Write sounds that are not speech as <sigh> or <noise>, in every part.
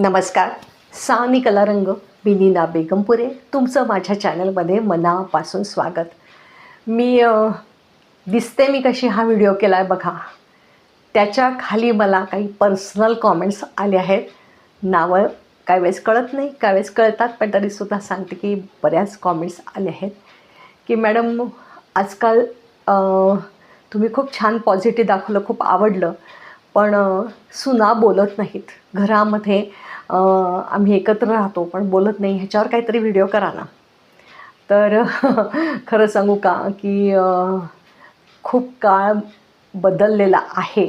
नमस्कार. सानी कलारंग बिनीना बेगमपुरे तुमचं माझ्या चॅनलमध्ये मनापासून स्वागत. मी दिसते मी कशी हा व्हिडिओ केला आहे बघा. त्याच्याखाली मला काही पर्सनल कॉमेंट्स आले आहेत. नावं काय वेळेस कळत नाही काय वेळेस कळतात पण तरीसुद्धा सांगते की बऱ्याच कॉमेंट्स आले आहेत. की मॅडम आजकाल तुम्ही खूप छान पॉझिटिव्ह दाखवलं खूप आवडलं. पण सुना बोलत नाहीत. घरामध्ये आम्ही एकत्र राहतो पण बोलत नाही. ह्याच्यावर काहीतरी व्हिडिओ करा ना. तर <laughs> खरं सांगू का की खूप काळ बदललेला आहे.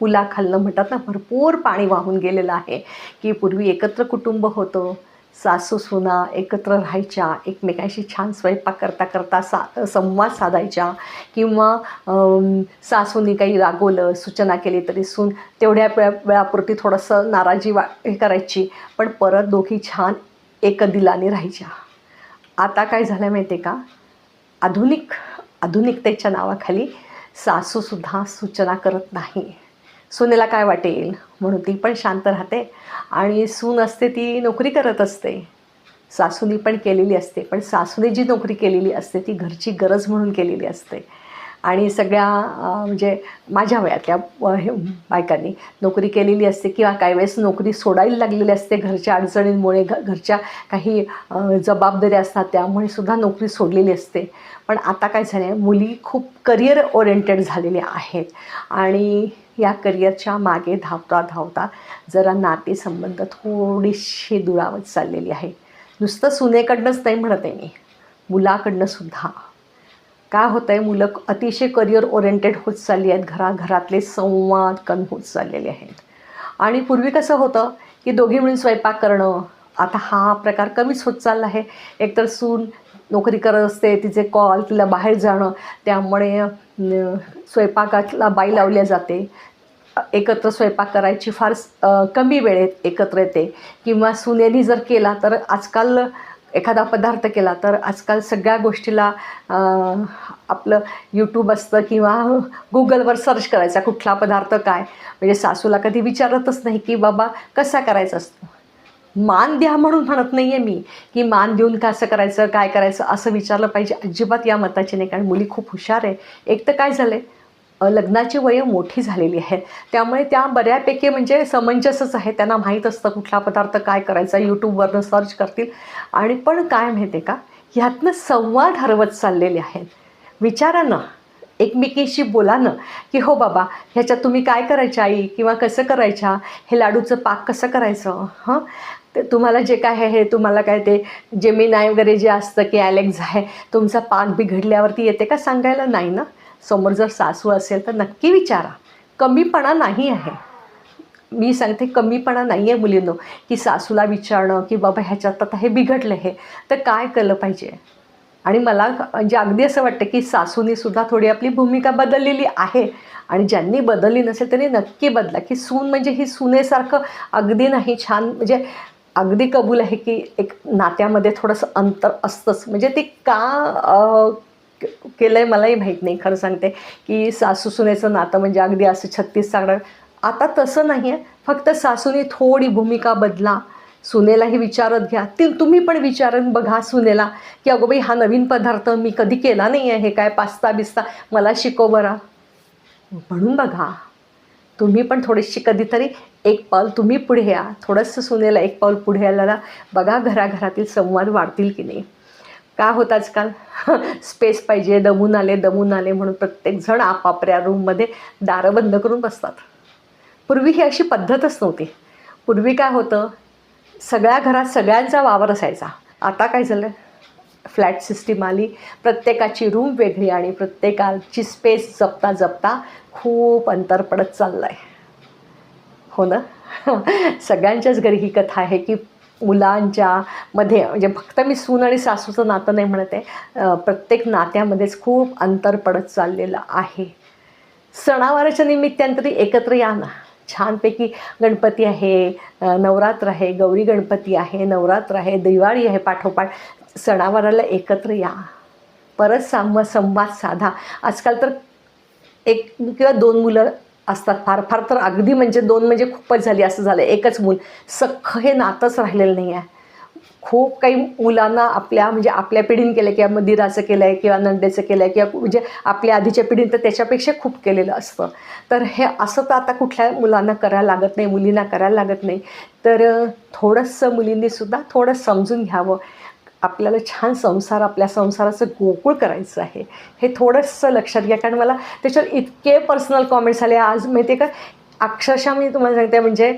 पुलाखालनं म्हणतात ना भरपूर पाणी वाहून गेलेलं आहे. की पूर्वी एकत्र कुटुंब होतं. सासू सुना एकत्र राहायच्या एकमेकांशी छान स्वयंपाक करता करता सा संवाद साधायच्या किंवा सासूनी सासूने काही रागवलं सूचना केली तरी सून तेवढ्या वेळा वेळापुरती थोडंसं नाराजी वा हे करायची. पण परत दोघी छान एक दिलाने राहायच्या. आता काय झालं माहिती आहे का? आधुनिक आधुनिकतेच्या नावाखाली सासूसुद्धा सूचना करत नाही. सुनेला काय वाटेल? म्हणून ती पण शांत राहते. आणि सून असते ती नोकरी करत असते. सासूनी पण केलेली असते. पण सासूने जी नोकरी केलेली असते ती घरची गरज म्हणून केलेली असते. आणि सगळ्या म्हणजे माझ्या वयातल्या हे बायकांनी नोकरी केलेली असते किंवा काही वेळेस नोकरी सोडायला लागलेली असते घरच्या अडचणींमुळे. घ घरच्या काही जबाबदाऱ्या असतात त्यामुळे सुद्धा नोकरी सोडलेली असते. पण आता काय झालं आहे मुली खूप करिअर ओरिएंटेड झालेल्या आहेत. आणि या करिअरच्या मागे धावता धावता जरा नातेसंबंध थोडीशी दुरावत चाललेली आहे. नुसतं सुनेकडनंच नाही म्हणत आहे मी. मुलाकडनं सुद्धा. काय होतं आहे मुलं अतिशय करिअर ओरिएंटेड होत चालली आहेत. घराघरातले संवाद कमी होत चाललेले आहेत. आणि पूर्वी कसं होतं की दोघी मिळून स्वयंपाक करणं आता हा प्रकार कमीच होत चालला आहे. एकतर सून नोकरी करत असते तिचे कॉल तिला बाहेर जाणं त्यामुळे स्वयंपाकाला बाई लावल्या जाते. एकत्र स्वयंपाक करायची फार कमी वेळेत एकत्र येते. किंवा सुनेनी जर केला तर आजकाल एखादा पदार्थ केला तर आजकाल सगळ्या गोष्टीला आपलं यूट्यूब असतं किंवा गुगलवर सर्च करायचा कुठला पदार्थ काय. म्हणजे सासूला कधी विचारतच नाही की बाबा कसा करायचा असतो. मान द्या म्हणून म्हणत नाही आहे मी की मान देऊन कसं करायचं काय करायचं असं विचारलं पाहिजे. अजिबात या मताची नाही कारण मुली खूप हुशार आहे. एक तर काय झालं आहे लग्नाची वयं मोठी झालेली आहे त्यामुळे त्या बऱ्यापैकी म्हणजे समंजसच आहे त्यांना माहीत असतं कुठला पदार्थ काय करायचा यूट्यूबवरनं सर्च करतील. आणि पण काय माहिती आहे का ह्यातनं संवाद हरवत चाललेले आहेत. विचारा ना एकमेकीशी बोला ना की हो बाबा ह्याच्यात तुम्ही काय करायच्या आई? किंवा कसं करायच्या? हे लाडूचं पाक कसं करायचं? हं? ते तुम्हाला जे काय आहे हे तुम्हाला काय ते जेमिनाय वगैरे जे असतं की ॲलेक्स आहे तुमचा पाक बिघडल्यावरती येते का सांगायला? नाही ना. समोर जर सासू असेल तर नक्की विचारा. कमीपणा नाही आहे. मी सांगते कमीपणा नाही आहे मुलींनो की सासूला विचारणं की बाबा ह्याच्यात आता हे बिघडलं हे. तर काय केलं पाहिजे? आणि मला म्हणजे अगदी असं वाटतं की सासूनीसुद्धा थोडी आपली भूमिका बदललेली आहे. आणि ज्यांनी बदलली नसेल त्यांनी नक्की बदला. की सून म्हणजे ही सुनेसारखं अगदी नाही छान म्हणजे अगदी कबूल आहे की एक नात्यामध्ये थोडंसं अंतर असतंच. म्हणजे ते का केलं आहे मलाही माहीत नाही. खरं सांगते की सासू सुनेचं नातं म्हणजे अगदी असं छत्तीस सांगणार आता तसं नाही आहे फक्त सासूने थोडी भूमिका बदला. सुनेलाही विचारत घ्या. ती तुम्ही पण विचारून बघा सुनेला की अगो बाई हा नवीन पदार्थ मी कधी केला नाही आहे हे काय पास्ता बिस्ता? मला शिकव बरा. म्हणून बघा. तुम्ही पण थोडीशी कधीतरी एक पाऊल तुम्ही पुढे या. थोडंसं सुनेला एक पाऊल पुढे यायला बघा घराघरातील संवाद वाढतील की नाही. का होत आजकाल? <laughs> स्पेस पाहिजे दमून आले दमून आले म्हणून प्रत्येकजण आपापल्या रूममध्ये दारं बंद करून बसतात. पूर्वी ही अशी पद्धतच नव्हती. पूर्वी काय होतं? सगळ्या घरात सगळ्यांचा वावर असायचा. आता काय झालं फ्लॅट सिस्टीम आली. प्रत्येकाची रूम वेगळी आणि प्रत्येकाची स्पेस जपता जपता खूप अंतर पडत चाललं आहे हो ना? सगळ्यांच्याच घरी ही कथा आहे की मुलांच्या मध्ये म्हणजे फक्त मी सून आणि सासूचं नातं नाही म्हणत आहे प्रत्येक नात्यामध्येच खूप अंतर पडत चाललेलं आहे. सणावाराच्या निमित्तानं तरी एकत्र या ना. छानपैकी गणपती आहे नवरात्र आहे गौरी गणपती आहे नवरात्र आहे दिवाळी आहे पाठोपाठ. सणावाराला एकत्र या. परत साम संवाद साधा. आजकाल तर एक किंवा दोन मुलं असतात. फार फार तर अगदी म्हणजे दोन म्हणजे खूपच झाली असं झालं. एकच मूल. सख्खं हे नातंच राहिलेलं नाही आहे खूप काही मुलांना आपल्या म्हणजे आपल्या पिढीनं केलं किंवा मंदिराचं केलं आहे किंवा नंदेचं केलं आहे किंवा म्हणजे आपल्या आधीच्या पिढीनं तर त्याच्यापेक्षा खूप केलेलं असतं. तर हे असं तर आता कुठल्या मुलांना करायला लागत नाही मुलींना करायला लागत नाही. तर थोडंसं मुलींनीसुद्धा थोडं समजून घ्यावं. आपल्याला छान संसार आपल्या संसाराचं गोकुळ करायचं आहे. हे थोडंसं लक्षात घ्या कारण मला त्याच्यावर इतके पर्सनल कॉमेंट्स आले. आज माहिती आहे का? अक्षरशः मी तुम्हाला सांगते म्हणजे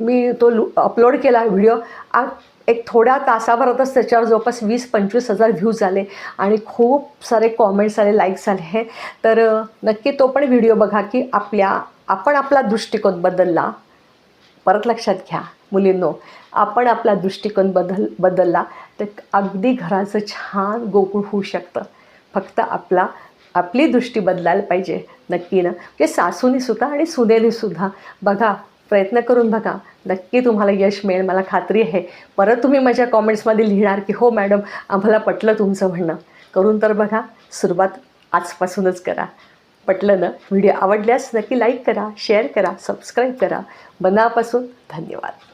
मी तो अपलोड केला व्हिडिओ आ एक थोड्या तासाभरातच त्याच्यावर जवळपास वीस पंचवीस हजार व्ह्यूज आले आणि खूप सारे कॉमेंट्स आले लाईक्स आले तर नक्की तो पण व्हिडिओ बघा की आपल्या आपण आपला दृष्टिकोन बदलला. परत लक्षात घ्या मुलींनो. आपण आपला दृष्टिकोन बदल बदलला तर अगदी घराचं छान गोकुळ होऊ शकतं. फक्त आपला आपली दृष्टी बदलायला पाहिजे नक्की ना. म्हणजे सासूनीसुद्धा आणि सुनेनीसुद्धा बघा प्रयत्न करून बघा. नक्की तुम्हाला यश मिळेल मला खात्री आहे. परत तुम्ही माझ्या कॉमेंट्समध्ये लिहिणार की हो मॅडम आम्हाला पटलं तुमचं म्हणणं. करून तर बघा सुरुवात आजपासूनच करा. पटलं ना व्हिडिओ आवडल्यास नक्की लाईक करा शेअर करा सबस्क्राईब करा. मनापासून धन्यवाद.